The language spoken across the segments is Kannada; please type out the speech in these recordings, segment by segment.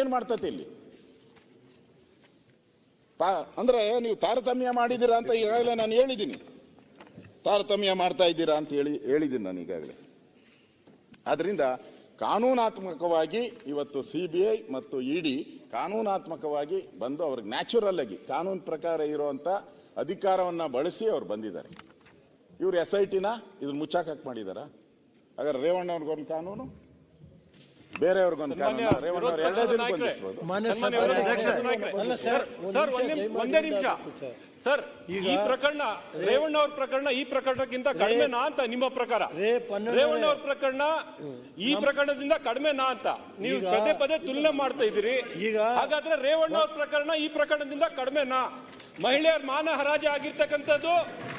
ಏನ್ ಮಾಡ್ತತಿ ಇಲ್ಲಿ? ಅಂದ್ರೆ ನೀವು ತಾರತಮ್ಯ ಮಾಡಿದ್ದೀರಾ ಅಂತ ಈಗಾಗಲೇ ನಾನು ಹೇಳಿದ್ದೀನಿ. ತಾರತಮ್ಯ ಮಾಡ್ತಾ ಇದ್ದೀರಾ ಅಂತ ಹೇಳಿ, ಹೇಳಿದ್ದೀನಿ ನಾನು ಈಗಾಗಲೇ. ಆದ್ರಿಂದ ಕಾನೂನಾತ್ಮಕವಾಗಿ ಇವತ್ತು ಸಿ ಬಿ ಐ ಮತ್ತು ಇಡಿ ಕಾನೂನಾತ್ಮಕವಾಗಿ ಬಂದು ಅವ್ರಿಗೆ ನ್ಯಾಚುರಲ್ ಆಗಿ ಕಾನೂನು ಪ್ರಕಾರ ಇರುವಂತ ಅಧಿಕಾರವನ್ನ ಬಳಸಿ ಅವ್ರು ಬಂದಿದ್ದಾರೆ. ಇವ್ರು ಎಸ್ ಐ ಟಿನ ಇದನ್ನ ಮುಚ್ಚಾಕಕ್ ಮಾಡಿದಾರ? ಹಾಗಾದ್ರೆ ರೇವಣ್ಣ ಅವ್ರಿಗೊಂದು ಕಾನೂನು? ಬೇರೆಯವ್ರಿಗೊಂದು ಕಾನೂನು ರೇವಣ್ಣ ಅವ್ರು ಎರಡೇ ದಿನ. ಅಲ್ಲ ಸರ್ ಸರ್, ಒಂದ್ ಒಂದೇ ನಿಮಿಷ ಒಂದೇ ನಿಮಿಷ. ಸರ್ ಈ ಪ್ರಕರಣ ರೇವಣ್ಣ ಅವ್ರ ಪ್ರಕರಣ ಈ ಪ್ರಕರಣಕ್ಕಿಂತ ಕಡಿಮೆನಾ ಅಂತ ನಿಮ್ಮ ಪ್ರಕಾರ. ರೇವಣ್ಣ ಅವ್ರ ಪ್ರಕರಣ ಈ ಪ್ರಕರಣದಿಂದ ಕಡಿಮೆನಾ ಅಂತ? ನೀವು ಈಗ- ಪದೇ ಪದೇ ತುಲನೆ ಮಾಡ್ತಾ ಇದ್ದೀರಿ. ಈಗ- ಹಾಗಾದ್ರೆ ರೇವಣ್ಣ ಅವ್ರ ಪ್ರಕರಣ ಈ ಪ್ರಕರಣದಿಂದ ಕಡಿಮೆನಾ? ಮಹಿಳೆಯರ ಮಾನ ಹರಾಜ ಆಗಿರ್ತಕ್ಕಂಥದ್ದು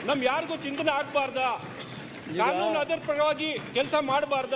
ನಮ್ ಯಾರಿಗೂ ಚಿಂತನೆ ಆಗ್ಬಾರ್ದ? ಕಾನೂನು ಅದರ ಪರವಾಗಿ ಕೆಲಸ ಮಾಡಬಾರ್ದ?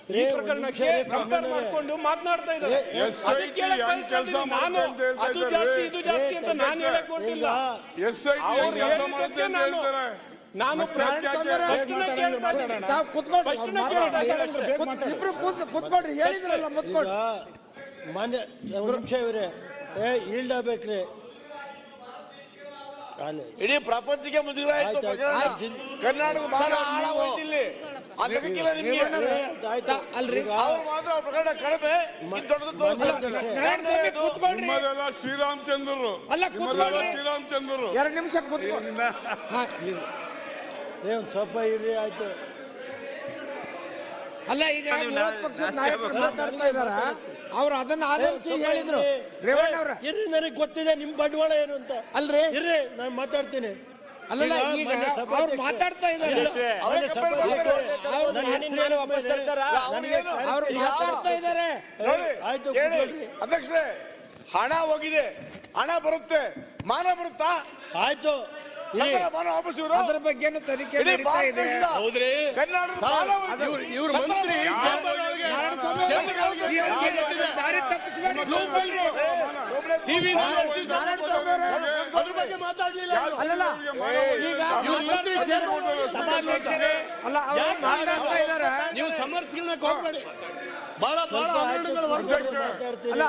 ಈ ಪ್ರಕರಣಕ್ಕೆ ಕಂಪೇರ್. ಮಾಡ್ಕೊಂಡು ಮಾತನಾಡ್ತಾ ಇದ್ದಾರೆ. ನಾನು. ಅದು ಜಾಸ್ತಿ ಇದು ಜಾಸ್ತಿ ಅಂತ ನಾನು ಹೇಳಕ್ ಕೊಟ್ಟಿಲ್ಲ. ಅವ್ರು ಹೇಳಿದ್ದಕ್ಕೆ ನಾನು ನಾನು ಇಬ್ರು ಹೇಳಿದ್ರಲ್ಲ ಮುತ್ಕೊಂಡು ಮನೆ ಮಾನ್ಯ ನಿಮಿಷ ಇವ್ರೆ. ಏ ಈಲ್ಡ್ ಆಗ್ಬೇಕ್ರಿ. ಅಲ್ಲೇ. ಇಡೀ ಪ್ರಪಂಚಕ್ಕೆ ಮುಜುಗರ ಆಯ್ತು. ಕರ್ನಾಟಕ ಬಹಳ ಆಳ ಹೋಯ್ತು ಅಲ್ರಿ, ಅವ್ರು ಮಾತ್ರ ಪ್ರಕರಣ ಕಡಿಮೆ ದೊಡ್ಡದು ತೋರಿಸ್ತಾರೆ. ಶ್ರೀರಾಮಚಂದ್ರರು. ಅಲ್ಲ. ಶ್ರೀರಾಮಚಂದ್ರರು. ಎರಡು ನಿಮಿಷ ಒಂದ್ ಸ್ವಲ್ಪ ಇರ್ರಿ ಆಯ್ತು. ಅಲ್ಲ ಈಗ ವಿರೋಧ ಪಕ್ಷದ ನಾಯಕರು ಮಾತಾಡ್ತಾ ಇದಾರ? ಅವ್ರು ಅದನ್ನ ಆಧರಿಸಿ ಹೇಳಿದ್ರು. ರೇವಣ್ಣ ಅವ್ರ. ಇರ್ರಿ ನನಗೆ ಗೊತ್ತಿದೆ ನಿಮ್ ಬಂಡವಾಳ ಏನು ಅಂತ. ಅಲ್ರಿ? ಇರ್ರಿ ನಾನು ಮಾತಾಡ್ತೀನಿ. ಅಲ್ಲಲ್ಲ ಈಗ ಅವ್ರು ಮಾತಾಡ್ತಾ ಇದ್ದಾರೆ. ಅವರೇ. ಮಾತಾಡ್ತಾ ಇದ್ದಾರೆ. ಅಧ್ಯಕ್ಷರೇ ಹಣ ಹೋಗಿದೆ. ಹಣ ಬರುತ್ತೆ. ಮಾನ ಬರುತ್ತಾ? ಆಯ್ತು. ಅದ್ರ ಬಗ್ಗೆ ತನಿಖೆ ಇಡೀ ದಾರಿ ಟಿವಿ ಅದ್ರ ಬಗ್ಗೆ ಮಾತಾಡ್ಲಿಲ್ಲ. ಅಲ್ಲಲ್ಲ ಈಗ ಇವ್ರ ಮಂತ್ರಿ ಸಭಾಧ್ಯಕ್ಷರೇ, ಅಲ್ಲ ಅವ್ರು ಮಾತಾಡ್ತಾ ಇದ್ದಾರೆ. ನೀವು ಸಮರ್ಸಿಗಳನ್ನ ಕೊಡ್ಬೇಡಿ ಬಹಳ ಬಹಳ. ಅಲ್ಲ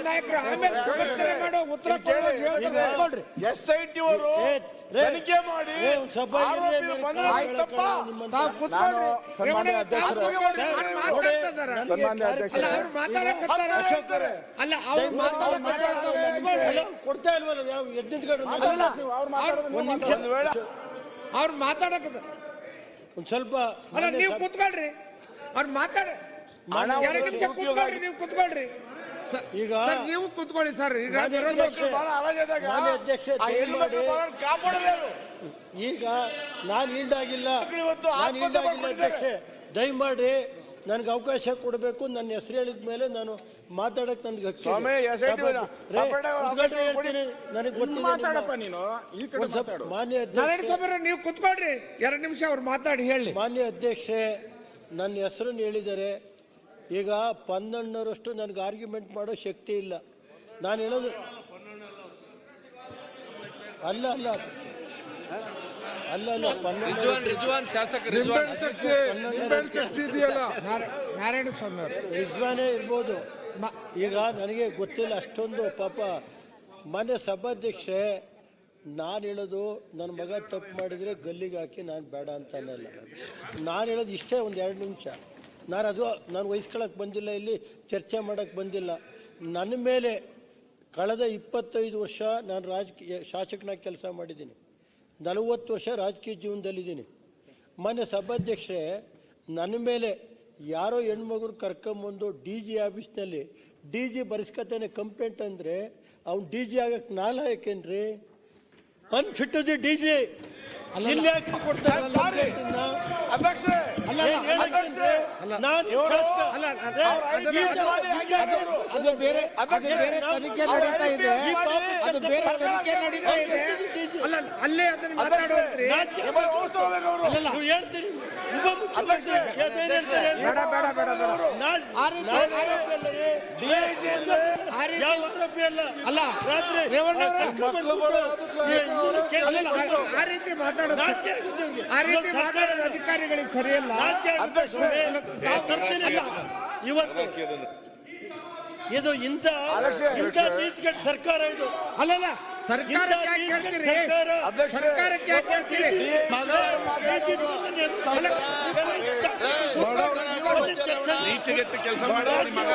ನಾಯಕರು ಆಮೇಲೆ ಸಮಸ್ಯೆ ಮಾಡೋ ಉತ್ತರ ಕೊಡೋ ಹೇಳ್ತಾರೆ ಕೂತ್ಕೊಳ್ರಿ. ಎಸ್ ಐ ಟಿ ಅವರು ತನಿಖೆ ಮಾಡಿ ಅಲ್ಲ ಅವ್ರು ಕೊಡ್ತಾ ಇಲ್ವಲ್ಲ ಅವ್ರು ಮಾತಾಡಕತ್ತ ಒಂದ್ ಸ್ವಲ್ಪ ಅಲ್ಲ ನೀವು ಕೂತ್ಕೊಳ್ರಿ ಅವ್ರು ಮಾತಾಡ ಎರಡು ನಿಮಿಷ ಕೂತ್ಕೊಳ್ರಿ ನೀವು ಕೂತ್ಕೊಳ್ರಿ ಈಗ ನೀವು ಕುತ್ಕೊಳ್ಳಿ ಸರ್ ಈಗ ಮಾನ್ಯ ಅಧ್ಯಕ್ಷೆ, ದಯಮಾಡಿ-. ಈಗ ನಾನು ಈಲ್ಡ್ ಆಗಿಲ್ಲ ಮಕ್ಕಳು ಇವತ್ತು ನಾನು ಆತ್ಮಹತ್ಯೆ ಈಲ್ಡ್ ಆಗಿಲ್ಲ ಮಾಡ್ಕೊಂಡಿದ್ದಾರೆ. ಅಧ್ಯಕ್ಷೆ ದಯಮಾಡಿ ನನ್ಗೆ ಅವಕಾಶ ಕೊಡಬೇಕು ನನ್ನ ಹೆಸರು ಹೇಳಿದ ಮೇಲೆ ನಾನು ಮಾತಾಡಕ್ ನನ್ಗೆ ಹಕ್ಕಿದೆ. ಸ್ವಾಮಿ, SIT ಬೇಡ. ರೇ, separate ಆಗಿ ಉದ್ಘಾಟನೆ ಅವಕಾಶ ಕೊಡಿ. ಹೇಳ್ತೀನಿ ನನಗೆ ಗೊತ್ತಿದೆ ಮಾತಾಡಪ್ಪ ನೀನು ಈ ಕಡೆ ಒಂದ್ ಸ್ವಲ್ಪ ಮಾತಾಡು ಮಾನ್ಯ ನಾರಾಯಣ ಅಧ್ಯಕ್ಷ ಸ್ವಾಮಿ ನೀವು ಕುತ್ಕೊಳ್ರಿ ಎರಡು ನಿಮಿಷ ಅವ್ರು ಮಾತಾಡಿ ಹೇಳಿ ಮಾನ್ಯ ಅಧ್ಯಕ್ಷೆ ನನ್ನ ಹೆಸರನ್ನು ಹೇಳಿದ್ದಾರೆ ಈಗ ಪನ್ನಣ್ಣರಷ್ಟು ನನಗೆ ಆರ್ಗ್ಯುಮೆಂಟ್ ಮಾಡೋ ಶಕ್ತಿ ಇಲ್ಲ. ನಾನು ಹೇಳೋದು ಅಲ್ಲ ಅಲ್ಲ. ಅಲ್ಲ ಅಲ್ಲ ಪನ್ನಣ್ಣ ನಾರ- ನಾರಾಯಣ ಸ್ವಾಮಿ ಅವರು. ಯಜಮಾನೇ ಇರ್ಬೋದು. ಈಗ ನನಗೆ ಗೊತ್ತಿಲ್ಲ ಅಷ್ಟೊಂದು ಪಾಪ ಮನೆ ಸಭಾಧ್ಯಕ್ಷೆ ನಾನು ಹೇಳೋದು ನನ್ನ ಮಗ ತಪ್ಪು ಮಾಡಿದರೆ ಗಲ್ಲಿಗೆ ಹಾಕಿ ನಾನು ಬೇಡ ಅಂತ ಅನ್ನಲ್ಲ ನಾನು ಹೇಳೋದು ಇಷ್ಟೇ ಒಂದು ಎರಡು ನಿಮಿಷ. ನಾನು ಅದು ನಾನು ವಹಿಸ್ಕೊಳಕ್ಕೆ ಬಂದಿಲ್ಲ ಇಲ್ಲಿ ಚರ್ಚೆ ಮಾಡೋಕ್ಕೆ ಬಂದಿಲ್ಲ. ನನ್ನ ಮೇಲೆ ಕಳೆದ ಇಪ್ಪತ್ತೈದು ವರ್ಷ ನಾನು ರಾಜಕೀಯ ಶಾಸಕನಾಗಿ ಕೆಲಸ ಮಾಡಿದ್ದೀನಿ. ನಲವತ್ತು ವರ್ಷ ರಾಜಕೀಯ ಜೀವನದಲ್ಲಿದ್ದೀನಿ. ಮೊನ್ನೆ ಸಭಾಧ್ಯಕ್ಷರೇ ನನ್ನ ಮೇಲೆ ಯಾರೋ ಹೆಣ್ಮಗರು ಕರ್ಕೊಂಬಂದು ಡಿ ಜಿ ಆಫೀಸ್ನಲ್ಲಿ ಡಿ ಜಿ ಬರೆಸ್ಕೊತಾನೆ ಕಂಪ್ಲೇಂಟ್ ಅಂದರೆ ಅವ್ನು ಡಿ ಜಿ ಆಗಕ್ಕೆ ನಾಲ್ ಹಾಕೇನ್ರಿ? Unfit the D G. ಅಲ್ಲಿ ಏನ್ ಅದು- ಅದು ಬೇರೆ ಅದು ಬೇರೆ ತನಿಖೆ ನಡೀತಾ ಇದೆ. ಅದು ಬೇರೆ ತನಿಖೆ ನಡೀತಾ ಇದೆ. ಅಲ್ಲ ಅಲ್ಲೇ ಅದನ್ನ ಔಷಧ ಅಲ್ಲಲ್ಲ ನೀವು ಹೇಳ್ತೀರಿ. ಅಲ್ಲ ಅಲ್ಲ ರಾತ್ರಿ ಆ- ಆ ರೀತಿ ಮಾತಾಡೋದು. ಆ ರೀತಿ ಮಾತಾಡೋದು ಅಧಿಕಾರಿಗಳಿಗೆ ಸರಿಯಲ್ಲ. ಇವತ್ತು ಇದು ಇಂತ ಇಂತ ಇಂಥ ನೀತಿಗೆಟ್ಟ ಸರ್ಕಾರ ಇದು ಅಲ್ಲಲ್ಲ ಸರ್ಕಾರಕ್ಕೆ ಯಾಕೆ ಹೇಳ್ತೀರಿ ಅಧ್ಯಕ್ಷರೇ, ಸರ್ಕಾರಕ್ಕೆ ಯಾಕೆ ಹೇಳ್ತೀರಿ ಈಚೆಗೆಟ್ಟು ಕೆಲಸ ಮಾಡಿ ಮಗ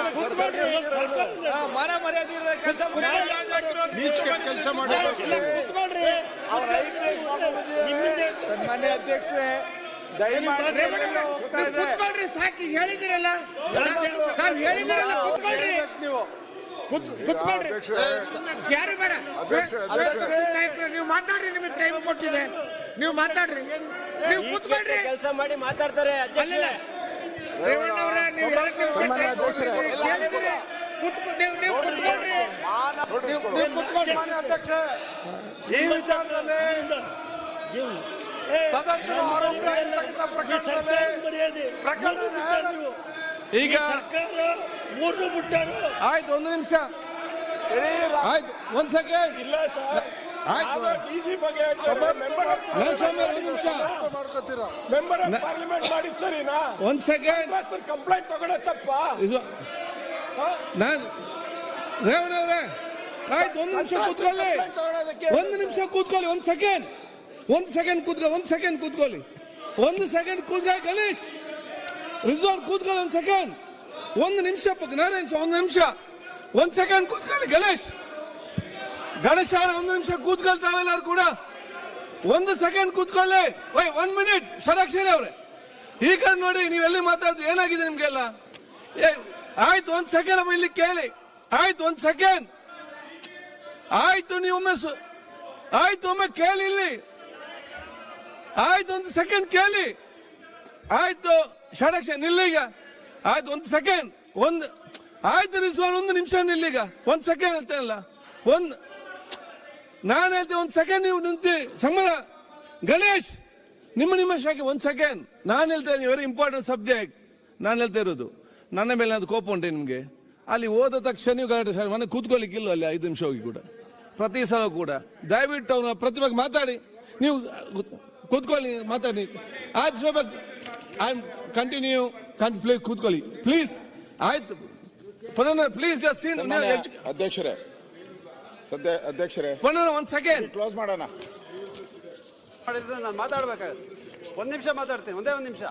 ಕೆಲಸ ಮಾಡಿ ಕೂತ್ಕೊಳ್ರಿ ಅವರ ಐಪಿಎಸ್ ಸನ್ಮಾನ್ಯ ಅಧ್ಯಕ್ಷರೇ ಕೂತ್ಕೊಳ್ರಿ ಸಾಕಿ ಹೇಳಿದಿರಲ್ಲ ನಾನು ಹೇಳಿದಿರಲ್ಲ ಕುತ್ಕೊಳ್ರಿ. ನೀವು ಕೂತ್- ಕೂತ್ಕೊಳ್ರಿ. ಯಾರು ಬೇಡ. ನೀವು ಮಾತಾಡ್ರಿ ನಿಮಗೆ ಟೈಮ್ ಕೊಟ್ಟಿದೆ. ನೀವು ಮಾತಾಡ್ರಿ. ನೀವು ಕುತ್ಕೊಳ್ರಿ. ಕೆಲಸ ಮಾಡಿ ಮಾತಾಡ್ತಾರೆ ಅಲ್ಲಲ್ಲ. ರೇವಣ್ಣ ಅವರ ನೀವು ಕೇಳಿದಿರಿ? ಕುತ್ಕೊಳ್ರಿ. ನೀವು ನೀವು ಕೂತ್ಕೊಳ್ರಿ. ಅಧ್ಯಕ್ಷರೇ. ಈ ವಿಚಾರದಲ್ಲಿ ಸದಸ್ಯರು ಆರೋಪ ಇರ್ತಕ್ಕಂಥ ಪ್ರಕರಣದಲ್ಲಿ ಪ್ರಕರಣ ಈಗ ಸರ್ಕಾರ ಮೂರು ಬಿಟ್ಟಾರು ಆಯ್ತು ಒಂದು ನಿಮಿಷ. ಆಯ್ತು ಒಂದ್ ಸೆಕೆಂಡ್. ಇಲ್ಲ ಸರ್. ಆಯ್ತು. ಡಿಜಿ ಬಗ್ಗೆ ಮೆಂಬರ್ ನನ್ ಸ್ವಾಮಿ ಒಂದು ನಿಮಿಷ. ಮೆಂಬರ್ ಆಫ್ ಪಾರ್ಲಿಮೆಂಟ್ ಮಾಡಿದ್ ಸರಿನಾ ಒಂದ್ ಸೆಕೆಂಡ್. ಕಂಪ್ಲೇಂಟ್ ತಗೊಳ್ಳೋ ತಪ್ಪ. ನಾನು ರೇವಣ್ಣ ಅವರೇ ಆಯ್ತು ಒಂದು ನಿಮಿಷ ಕೂತ್ಕೊಳ್ಳಿ. ಒಂದು ನಿಮಿಷ ಕೂತ್ಕೊಳ್ಳಿ ಒಂದ್ ಸೆಕೆಂಡ್. ಒಂದ್ ಸೆಕೆಂಡ್ ಕೂತ್ಕೊ, ಒಂದು ಸೆಕೆಂಡ್ ಕೂತ್ಕೊಳ್ಳಿ. ಒಂದು ಸೆಕೆಂಡ್ ಕೂತ್ಕೊಳ್ಳಿ ಗಣೇಶ್. ರಿಸೋರ್ಟ್ ಕೂತ್ಕೊಳ್ಳಿ ಒಂದು ಸೆಕೆಂಡ್ ಒಂದು ನಿಮಿಷ ನಾರಾಯಣ್ ಒಂದು ನಿಮಿಷ. ಒಂದು ಸೆಕೆಂಡ್ ಕೂತ್ಕೊಳ್ಳಿ, ಗಣೇಶ್. ಗಣೇಶ್ ಒಂದು ನಿಮಿಷ ಕೂತ್ಕೊಳ್ತಾವೆಲ್ಲರೂ ಕೂಡ. ಒಂದು ಸೆಕೆಂಡ್ ಕೂತ್ಕೊಳ್ಳಿ. ವೈ ಒನ್ ಮಿನಿಟ್ ಷಡಾಕ್ಷರಿ ಅವ್ರೆ. ಈ ಕಡೆ ನೋಡಿ, ನೀವು ಎಲ್ಲಿ ಮಾತಾಡ್ತೀವಿ ಏನಾಗಿದೆ ನಿಮ್ಗೆಲ್ಲ? ಏ, ಆಯ್ತು, ಒಂದ್ ಸೆಕೆಂಡ್ ಅಮ್ಮ ಇಲ್ಲಿ ಕೇಳಿ. ಆಯ್ತು, ಒಂದ್ ಸೆಕೆಂಡ್ ಆಯ್ತು, ನೀವು ಒಮ್ಮೆ ಸು- ಆಯ್ತು, ಒಮ್ಮೆ ಕೇಳಿ ಇಲ್ಲಿ. ಆಯ್ತು, ಒಂದು ಸೆಕೆಂಡ್ ಕೇಳಿ. ಆಯ್ತು, ಷಡಕ್ಷ ನಿಲ್ಲೀಗ ಆಯ್ತು, ಒಂದು ಸೆಕೆಂಡ್ ಒಂದು, ಆಯ್ತು ರಿಸ್ವಾನ್ ಒಂದು ನಿಮಿಷ ನಿಲ್ಲೀಗ ಒಂದ್ ಸೆಕೆಂಡ್ ಹೇಳ್ತೇನಲ್ಲ ಒಂದ್, ನಾನು ಹೇಳ್ತೀನಿ ಒಂದ್ ಸೆಕೆಂಡ್ ನೀವು ನಿಂತಿ. ಸಂಬಳ. ಗಣೇಶ್, ನಿಮ್ಮ ನಿಮ್ಮ ಶಾಖೆ, ಒಂದ್ ಸೆಕೆಂಡ್ ನಾನು ಹೇಳ್ತೇನೆ ವೆರಿ ಇಂಪಾರ್ಟೆಂಟ್ ಸಬ್ಜೆಕ್ಟ್ ನಾನು ಹೇಳ್ತಾ ಇರೋದು. ನನ್ನ ಮೇಲೆ ಅದು ಕೋಪ ಉಂಟೆ ನಿಮ್ಗೆ? ಅಲ್ಲಿ ಹೋದ ತಕ್ಷಣ ನೀವು ಗಲಾಟೆ ಮನೆ ಕೂತ್ಕೊಳ್ಳಿಕ್ಕಿಲ್ಲ ಅಲ್ಲಿ? ಐದು ನಿಮಿಷ ಹೋಗಿ ಕೂಡ. ಪ್ರತಿ ಸಲ ಕೂಡ. ದಯವಿಟ್ಟು ಅವ್ರ ಪ್ರತಿಭೆಗೆ ಮಾತಾಡಿ. ನೀವು ಕೂತ್ಕೊಳ್ಳಿ ಮಾತಾಡಿ. ಆಯ್ತು ಸ್ವಲ್ಪ ಐ ಕಂಟಿನ್ಯೂ ಪ್ಲೀಸ್ ಕೂತ್ಕೊಳ್ಳಿ. ಪ್ಲೀಸ್ ಆಯ್ತು. ಪುನಃ ಪ್ಲೀಸ್ ಯುವರ್ ಸೀನ್ ಅಧ್ಯಕ್ಷರೇ ಸದ್ಯ ಅಧ್ಯಕ್ಷರೇ ಪುನಃ ಒಂದ್ ಸೆಕೆಂಡ್ ಕ್ಲೋಸ್ ಮಾಡೋಣ. ಮಾಡಿದ್ರೆ ನಾನು ಮಾತಾಡ್ಬೇಕಾಗುತ್ತೆ. ಒಂದ್ ನಿಮಿಷ ಮಾತಾಡ್ತೀನಿ ಒಂದೇ ಒಂದ್ ನಿಮಿಷ.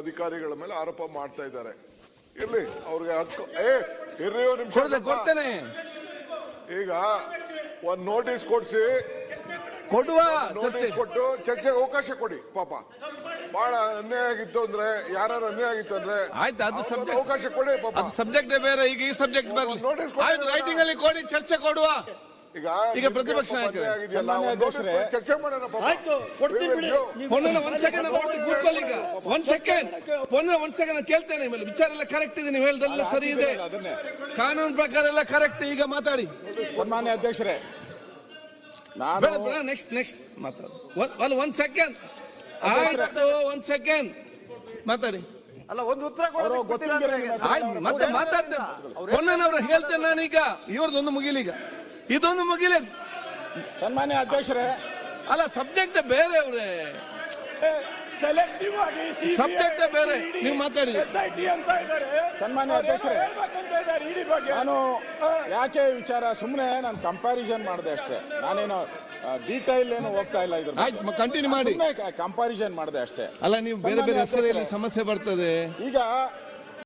ಅಧಿಕಾರಿಗಳ ಮೇಲೆ ಆರೋಪ ಮಾಡ್ತಾ ಇದ್ದಾರೆ. ಇರ್ಲಿ ಅವ್ರಿಗೆ ಹಕ್ಕು ಏ ಇರ್ರಿ ಒಂದ್ ನಿಮಿಷ ಕೊಡ್ದೆ ಕೊಡ್ತೇನೆ. ಈಗ ಒಂದ್ ನೋಟಿಸ್ ಕೊಡ್ಸಿ ಕೊಡುವ ಕೊಟ್ಟು ಚರ್ಚೆಗೆ ಅವಕಾಶ ಕೊಡಿ ಪಾಪ. ಬಹಳ ಅನ್ಯಾಯ ಆಗಿತ್ತು ಅಂದ್ರೆ ಯಾರು ಅನ್ಯಾಯ ಆಗಿತ್ತು ಅಂದ್ರೆ ಆಯ್ತು, ಅದು ಸಬ್ಜೆಕ್ಟ್ ಅವಕಾಶ ಕೊಡಿ ಪಾಪ. ಅದು ಸಬ್ಜೆಕ್ಟ್ ಬೇರೆ ಈಗ ಈ ಸಬ್ಜೆಕ್ಟ್ ಬರಲಿ. ಆಯ್ತು ರೈಟಿಂಗ್ ಅಲ್ಲಿ ಕೊಡಿ ಚರ್ಚೆ ಕೊಡುವ. ಈಗ ಈಗ ಪ್ರತಿಪಕ್ಷ ಒಂದ್. ಚರ್ಚೆ ಮಾಡೋಣ ಪಾಪ. ಆಯ್ತು ಕೊಡ್ತೀನಿ ಬಿಡಿ. ಒಂದ್ ಸೆಕೆಂಡ್ ಕೂತ್ಕೊಳ್ಳಿ ಈಗ. ಒಂದ್ ಸೆಕೆಂಡ್ ಪೊನ್ನ ಒಂದ್ ಸೆಕೆಂಡ್ ಕೇಳ್ತೇನೆ ಮೇಲೆ ವಿಚಾರ ಎಲ್ಲ ಕರೆಕ್ಟ್ ಇದೆ ನೀವು ಹೇಳ್ದೆಲ್ಲ ಸರಿ ಇದೆ. ಕಾನೂನು ಪ್ರಕಾರ ಎಲ್ಲ ಕರೆಕ್ಟ್ ಈಗ ಮಾತಾಡಿ. ಸನ್ಮಾನ್ಯ ಅಧ್ಯಕ್ಷರೇ ನಾನು ನೆಕ್ಸ್ಟ್ ನೆಕ್ಸ್ಟ್ ಮಾತಾಡಿ. ಒಂದ್ ಒಂದ್ ಸೆಕೆಂಡ್ ಆಯ್ತು ಒಂದ್ ಸೆಕೆಂಡ್ ಮಾತಾಡಿ. ಅಲ್ಲ ಒಂದು ಉತ್ತರ ಮತ್ತೆ ಮಾತಾಡ್ತೇನೆ. ಪೊನ್ನನವ್ರು ಹೇಳ್ತೇನೆ ನಾನೀಗ. ಇವ್ರದೊಂದು ಮುಗಿಲೀಗ. ಇದೊಂದು ಮುಗಿಲಿ ಸನ್ಮಾನ್ಯ ಅಧ್ಯಕ್ಷರೇ. ಅಲ್ಲ ಸಬ್ಜೆಕ್ಟ್ ಬೇರೆ ಅವ್ರೆ ಸೆಲೆಕ್ಟಿವ್ ಆಗಿ ಸಬ್ಜೆಕ್ಟ್ ಬೇರೆ. ನೀವು ಮಾತಾಡಿ. ಎಸ್ ಐ ಟಿ ಅಂತ ಇದ್ದಾರೆ. ಸನ್ಮಾನ್ಯ ಅಧ್ಯಕ್ಷರೇ. ಹೇಳ್ಬೇಕಂತ ಇದ್ದಾರೆ? ಇಡೀ ಬಗ್ಗೆ. ನಾನು ಯಾಕೆ ವಿಚಾರ ಸುಮ್ಮನೆ ನಾನು ಕಂಪ್ಯಾರಿಸನ್ ಮಾಡಿದೆ ಅಷ್ಟೇ. ನಾನೇನು ಡೀಟೈಲ್ ಏನು ಹೋಗ್ತಾ ಇಲ್ಲ ಇದ್ರ ಆಯ್ತು ಕಂಟಿನ್ಯೂ ಮಾಡಿ. ಕಂಪ್ಯಾರಿಸನ್ ಮಾಡಿದೆ ಅಷ್ಟೇ. ಅಲ್ಲ ನೀವು ಬೇರೆ ಬೇರೆ ಹೆಸರಲ್ಲಿ ಸಮಸ್ಯೆ ಬರ್ತದೆ. ಈಗ